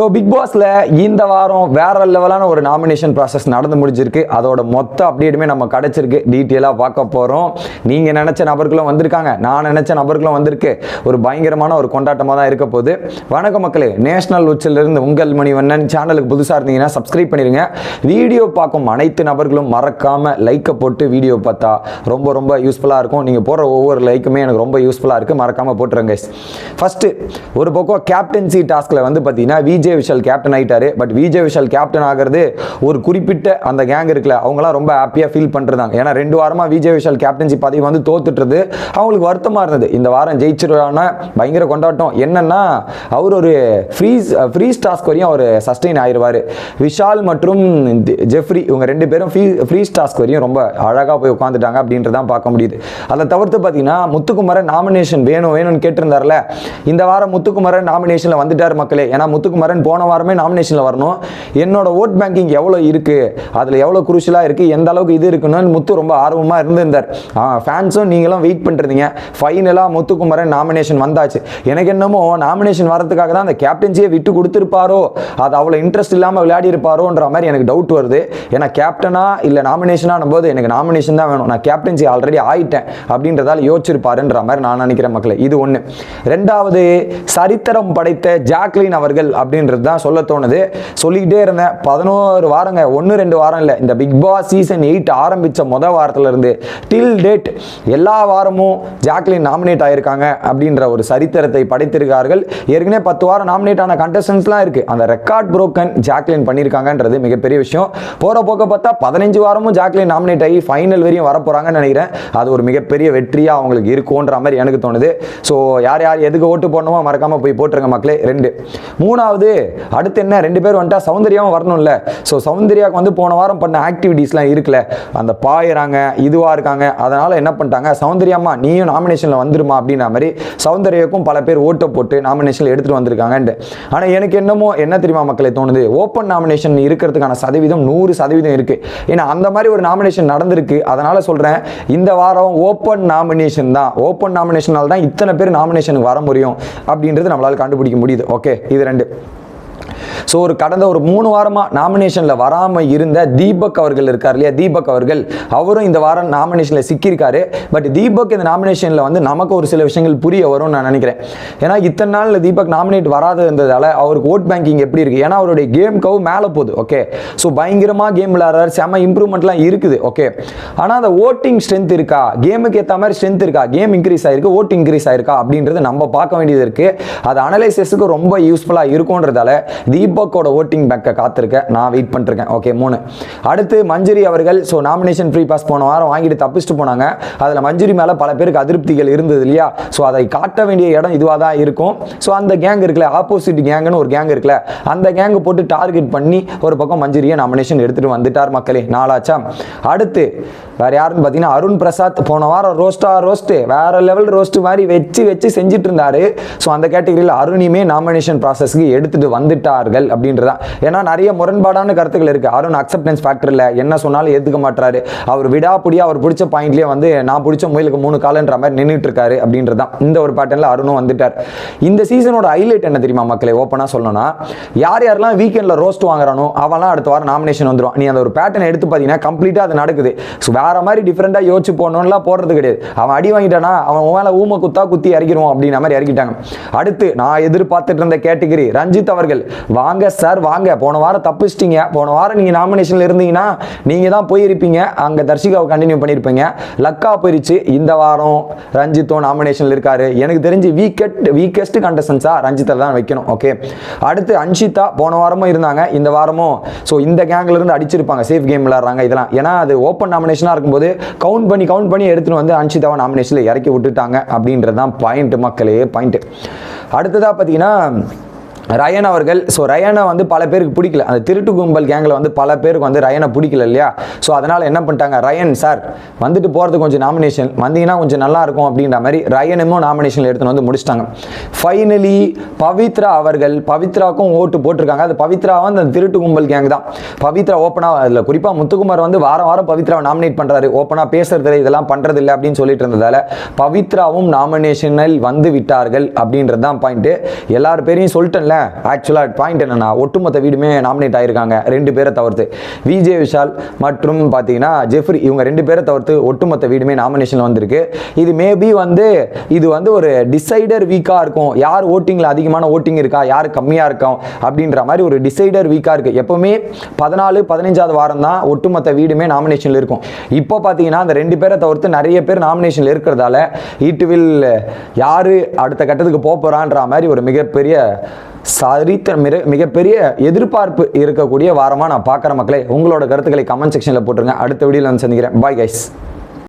So big பாஸில் இந்த வாரம் வேற லெவலான ஒரு நாமினேஷன் ப்ராசஸ் நடந்து முடிஞ்சிருக்கு. அதோட மொத்த அப்டேட்டுமே நம்ம கிடைச்சிருக்கு. டீட்டெயிலாக பார்க்க போகிறோம் நீங்கள் நினச்ச நபர்களும் வந்திருக்காங்க. நான் நினச்ச நபர்களும் வந்திருக்கு. ஒரு பயங்கரமான ஒரு கொண்டாட்டமாக தான் இருக்க போகுது. வணக்கம் மக்களே. நேஷனல் உச்சிலிருந்து உங்கள் மணிவண்ணன். சேனலுக்கு புதுசாக இருந்தீங்கன்னா சப்ஸ்கிரைப் பண்ணிடுங்க. வீடியோ பார்க்கும் அனைத்து நபர்களும் மறக்காமல் லைக்கை போட்டு வீடியோ பார்த்தா ரொம்ப ரொம்ப யூஸ்ஃபுல்லாக இருக்கும். நீங்கள் போடுற ஒவ்வொரு லைக்குமே எனக்கு ரொம்ப யூஸ்ஃபுல்லாக இருக்குது மறக்காமல் போட்டுருங்க ஃபஸ்ட்டு ஒரு பக்கம் கேப்டன்சி டாஸ்கில் வந்து பார்த்தீங்கன்னா விஜய் விஷால் கேப்டன் ஆகிட்டாரு பட் விஜய் விஷால் கேப்டன் ஆகிறது ஒரு குறிப்பிட்ட அந்த கேங் இருக்குல்ல அவங்களாம் ரொம்ப ஹாப்பியாக ஃபீல் பண்ணுறாங்க ஏன்னா ரெண்டு வாரமாக விஜய் விஷால் கேப்டன்சி பதவி வந்து தோத்துட்டுறது அவங்களுக்கு வருத்தமாக இருந்தது. இந்த வாரம் ஜெயிச்சிருவான பயங்கர கொண்டாட்டம். என்னன்னா அவர் ஒரு ஃப்ரீஸ் ஃப்ரீஸ் டாஸ்க் வரையும் அவர் சஸ்டெயின் ஆயிடுவார் விஷால் மற்றும் ஜெஃப்ரி இவங்க ரெண்டு பேரும் ஃப்ரீ ஃப்ரீஸ் டாஸ்க் வரையும் ரொம்ப அழகாக போய் உட்காந்துட்டாங்க அப்படின்றதான் பார்க்க முடியுது. அதை தவிர்த்து பார்த்தீங்கன்னா முத்துக்குமரன் நாமினேஷன் வேணும் வேணும்னு கேட்டிருந்தார்ல. இந்த வாரம் முத்துக்குமரன் நாமினேஷனில் வந்துட்டார் மக்களே. ஏன்னா முத்துக்குமரன் போன வாரமே நாமினேஷனில் வரணும். என்னோட ஓட் பேங்கிங் எவ்வளோ இருக்குது அதில் எவ்வளோ குருஷலாக இருக்குது எந்த அளவுக்கு இது இருக்குன்னு முத்து ரொம்ப ஆர்வமாக இருந்திருந்தார். ஃபேன்ஸும் நீங்களும் வெயிட் பண்ணிருந்தீங்க ஃபைனலாக முத்துக்குமரன் நாமினேஷன் வந்தாச்சு. எனக்கு என்னமோ நாமினேஷன் வரதுக்காக தான் அந்த கேப்டன்சியை விட்டு கொடுத்துருப்பாரோ? அது அவ்வளோ இன்ட்ரெஸ்ட் இல்லாமல் விளையாடி இருப்பாரோன்ற மாதிரி எனக்கு டவுட் வருது. ஏன்னா கேப்டனா இல்லை நாமினேஷனான போது எனக்கு நாமினேஷன் தான் வேணும். நான் கேப்டன்சி ஆல்ரெடி ஆயிட்டேன் அப்படின்றதால யோசிச்சிருப்பாருன்ற மாதிரி நான் நினைக்கிறேன் மக்களை. இது ஒன்று ரெண்டாவது சரித்திரம் படைத்த ஜாக்லின் அவர்கள் அப்படின்றது தான் சொல்ல தோணுது. சொல்லிக்கிட்டே இருந்தேன். பதினோரு வாரங்க ஒன்று ரெண்டு வாரம் இல்லை. இந்த பிக் பாஸ் சீசன் எயிட் ஆரம்பித்த முத வாரத்துல இருந்து டில் டேட் எல்லா வாரமும் ஜாக்லின் நாமினேட் ஆயிருக்காங்க அப்படின்ற ஒரு சரித்திரத்தை படைத்திருக்கார்கள். ஏற்கனவே பத்து வாரம் நாமினேட் ஆன கண்டஸ்டன்ஸ்லாம் இருக்குது அந்த ரெக்கார்ட் புரோக்கன் ஜாக்லின் பண்ணியிருக்காங்கன்றது மிகப்பெரிய விஷயம். போகிற போக்க பார்த்தா பதினஞ்சு வாரமும் ஜாக்லின் நாமினேட் ஆகி ஃபைனல் வரையும் வரப்போகிறாங்கன்னு நினைக்கிறேன். அது ஒரு மிகப்பெரிய வெற்றியாக அவங்களுக்கு இருக்கும்ன்ற மாதிரி எனக்கு தோணுது. ஸோ யார் யார் எதுக்கு ஓட்டு போடணுமோ மறக்காமல் போய் போட்டுருங்க மக்களே. ரெண்டு. மூணாவது அடுத்து என்ன? ரெண்டு பேர் வந்துட்டா சௌந்தர்யாவும் வரணும்ல. ஸோ சௌந்தர்யாவுக்கு வந்து போன வாரம் பண்ண ஆக்டிவிட்டீஸ்லாம் இருக்குல்ல அந்த பாயிறாங்க இதுவாக இருக்காங்க. அதனால் என்ன பண்ணிட்டாங்க? சௌந்தர்யாமா நீயும் நாமினேஷனில் வந்துருமா அப்படின்ற மாதிரி சௌந்தர்யாவுக்கும் பல பேர் ஓட்டை போட்டு நாமினேஷனில் எடுத்துகிட்டு வந்திருக்காங்கன்ட்டு. ஆனால் எனக்கு என்னமோ என்ன தெரியுமா மக்களே தோணுது? ஓப்பன் நாமினேஷன் இருக்கிறதுக்கான சதவீதம் நூறு சதவீதம் இருக்கு. ஏன்னா அந்த மாதிரி ஒரு நாமினேஷன் நடந்திருக்கு. அதனால் சொல்கிறேன் இந்த வாரம் ஓப்பன் நாமினேஷன் தான். ஓப்பன் நாமினேஷனால் தான் இத்தனை பேர் நாமினேஷனுக்கு வர முடியும் அப்படின்றது நம்மளால் கண்டுபிடிக்க முடியுது. ஓகே இது ரெண்டு. ஸோ ஒரு கடந்த ஒரு மூணு வாரமாக நாமினேஷனில் வராமல் இருந்த தீபக் அவர்கள் இருக்கார் இல்லையா? தீபக் அவர்கள். அவரும் இந்த வாரம் நாமினேஷனில் சிக்கியிருக்காரு. பட் தீபக் இந்த நாமினேஷனில் வந்து நமக்கு ஒரு சில விஷயங்கள் புரிய வரும்னு நான் நினைக்கிறேன். ஏன்னா இத்தனை நாளில் தீபக் நாமினேட் வராது இருந்ததால் அவருக்கு ஓட் பேங்கிங் எப்படி இருக்குது ஏன்னா அவருடைய கேம் கவு மேலே போகுது. ஓகே ஸோ பயங்கரமாக கேம் விளையாடுறாரு. செம இம்ப்ரூவ்மெண்ட்லாம் இருக்குது. ஓகே ஆனால் அந்த ஓட்டிங் ஸ்ட்ரென்த் இருக்கா? கேமுக்கு ஏற்ற மாதிரி ஸ்ட்ரென்த் இருக்கா? கேம் இன்க்ரீஸ் ஆயிருக்கு. ஓட் இன்க்ரீஸ் ஆயிருக்கா? அப்படின்றது நம்ம பார்க்க வேண்டியது இருக்குது அது அனலைசஸுக்கு ரொம்ப யூஸ்ஃபுல்லாக இருக்கும்ன்றதால தீபக்கோட ஓட்டிங் பேக்கை காத்திருக்கேன் நான் வெயிட் பண்ணிருக்கேன். ஓகே மூணு. அடுத்து மஞ்சரி அவர்கள் ஸோ நாமினேஷன் ஃப்ரீ பாஸ் போன வாரம் வாங்கிட்டு தப்பிச்சுட்டு போனாங்க. அதில் மஞ்சரி மேலே பல பேருக்கு அதிருப்திகள் இருந்தது இல்லையா? ஸோ அதை காட்ட வேண்டிய இடம் இதுவாக தான் இருக்கும். ஸோ அந்த கேங் இருக்குல்ல ஆப்போசிட் கேங்குன்னு ஒரு கேங் இருக்குல்ல அந்த கேங்கை போட்டு டார்கெட் பண்ணி ஒரு பக்கம் மஞ்சரியை நாமினேஷன் எடுத்துகிட்டு வந்துட்டார் மக்களே. நாளாச்சா? அடுத்து வேற யாருன்னு பார்த்தீங்கன்னா அருண் பிரசாத் போன வாரம் ரோஸ்டா ரோஸ்ட்டு வேற லெவல் ரோஸ்ட் மாதிரி வச்சு வச்சு செஞ்சுட்டு இருந்தாரு ஸோ அந்த கேட்டகரியில் அருணையுமே நாமினேஷன் ப்ராசஸ்க்கு எடுத்துட்டு வந்துட்டார்கள் அப்படின்றதான். ஏன்னா நிறைய முரண்பாடான கருத்துக்கள் இருக்கு. அருண் அக்செப்டன்ஸ் ஃபேக்டர் இல்லை என்ன சொன்னாலும் ஏற்றுக்க மாட்டாரு அவர் விடாப்புடியா அவர் பிடிச்ச பாயிண்ட்லேயே வந்து நான் பிடிச்ச முயலுக்கு மூணு காலன்ற மாதிரி நின்றுட்டு இருக்காரு அப்படின்றதான். இந்த ஒரு பேட்டர்னில் அருணும் வந்துட்டார். இந்த சீசனோட ஹைலைட் என்ன தெரியுமா மக்களை? ஓப்பனாக சொல்லணும்னா யார் யாரெல்லாம் வீக்கெண்டில் ரோஸ்ட் வாங்குறானோ அவெல்லாம் அடுத்த வாரம் நாமினேஷன் வந்துடும் நீ அந்த ஒரு பேட்டர்ன் எடுத்து பார்த்தீங்கன்னா கம்ப்ளீட்டாக அது நடக்குது. ஸோ வேற மாதிரி டிஃப்ரெண்டாக யோசிச்சு போடணும்லாம் போடுறது கிடையாது. அவன் அடி வாங்கிட்டானா அவன் மேலே ஊமை குத்தா குத்தி இறக்கிடுவோம் அப்படின்ற மாதிரி இறக்கிட்டாங்க. அடுத்து நான் எதிர்பார்த்துட்டு இருந்த கேட்டகரி ரஞ்சித் அவர்கள். வாங்க சார் வாங்க. போன வாரம் தப்பிச்சிட்டீங்க. போன வாரம் நீங்கள் நாமினேஷனில் இருந்தீங்கன்னா நீங்கள் தான் போயிருப்பீங்க. அங்கே தர்ஷிகாவை கண்டினியூ பண்ணியிருப்பீங்க. லக்கா போயிருச்சு. இந்த வாரம் ரஞ்சித்தும் நாமினேஷனில் இருக்காரு. எனக்கு தெரிஞ்சு வீக்கெட் வீக்கெஸ்ட் கண்டஸ்டன்ஸாக ரஞ்சித்தில் தான் வைக்கணும். ஓகே அடுத்து அன்ஷிதா போன வாரமும் இருந்தாங்க. இந்த வாரமும் ஸோ இந்த கேங்கில் இருந்து அடிச்சிருப்பாங்க. சேஃப் கேம் விளாட்றாங்க இதெல்லாம். ஏன்னா அது ஓப்பன் நாமினேஷனாக இருக்கும்போது கவுண்ட் பண்ணி கவுண்ட் பண்ணி எடுத்துன்னு வந்து அன்ஷிதாவை நாமினேஷனில் இறக்கி விட்டுட்டாங்க அப்படின்றது தான் பாயிண்ட் மக்களே பாயிண்ட் அடுத்ததாக பார்த்தீங்கன்னா ரயன் அவர்கள் ஸோ ரயனை வந்து பல பேருக்கு பிடிக்கல. அந்த திருட்டு கும்பல் கேங்கில் வந்து பல பேருக்கு வந்து ரயனை பிடிக்கல இல்லையா? ஸோ அதனால் என்ன பண்ணிட்டாங்க? ரயன் சார் வந்துட்டு போகிறது கொஞ்சம் நாமினேஷன் வந்தீங்கன்னா கொஞ்சம் நல்லா இருக்கும் அப்படின்ற மாதிரி ரயனுமும் நாமினேஷன் எடுத்துன்னு வந்து முடிச்சிட்டாங்க. ஃபைனலி பவித்ரா அவர்கள் பவித்ராக்கும் ஓட்டு போட்டிருக்காங்க. அது பவித்ராவும் அந்த திருட்டு கும்பல் கேங் தான். பவித்ரா ஓப்பனாக அதில் குறிப்பாக முத்துக்குமார் வந்து வாரம் வாரம் பவித்ராவை நாமினேட் பண்ணுறாரு ஓப்பனாக பேசுறது இதெல்லாம் பண்ணுறது இல்லை அப்படின்னு சொல்லிட்டு இருந்ததால பவித்ராவும் நாமினேஷனில் வந்து விட்டார்கள் அப்படின்றது தான் பாயிண்ட்டு எல்லார் பேரையும் சொல்லிட்டேன்ல. ஆக்சுவலாக பாயிண்ட் என்னன்னா ஒட்டுமொத்த வீடுமே நாமினேட் ஆகியிருக்காங்க ரெண்டு பேரை தவிர்த்து. விஜய் விஷால் மற்றும் பார்த்தீங்கன்னா ஜெஃப்ரி இவங்க ரெண்டு பேரை தவிர்த்து ஒட்டுமொத்த வீடுமே நாமினேஷன் வந்திருக்கு. இது மேபி வந்து இது வந்து ஒரு டிசைடர் வீக்காக இருக்கும். யார் ஓட்டிங்கில் அதிகமான ஓட்டிங் இருக்கா? யார் கம்மியாக இருக்கும் அப்படின்ற மாதிரி ஒரு டிசைடர் வீக்காக இருக்குது எப்போவுமே பதினாலு பதினஞ்சாவது வாரம் தான் ஒட்டுமொத்த வீடுமே நாமினேஷனில் இருக்கும். இப்போ பார்த்தீங்கன்னா அந்த ரெண்டு பேரை தவிர்த்து நிறைய பேர் நாமினேஷனில் இருக்கிறதால இட் வில் யார் அடுத்த கட்டத்துக்கு போக போகிறான்ற மாதிரி ஒரு மிகப்பெரிய சரித்திர மிக மிகப்பெரிய எதிர்பார்ப்பு இருக்கக்கூடிய வாரமாக நான் பார்க்குற மக்களே உங்களோட கருத்துக்களை கமெண்ட் செக்ஷனில் போட்டுருங்க. அடுத்த வீடியோவில் வந்து சந்திக்கிறேன். Bye guys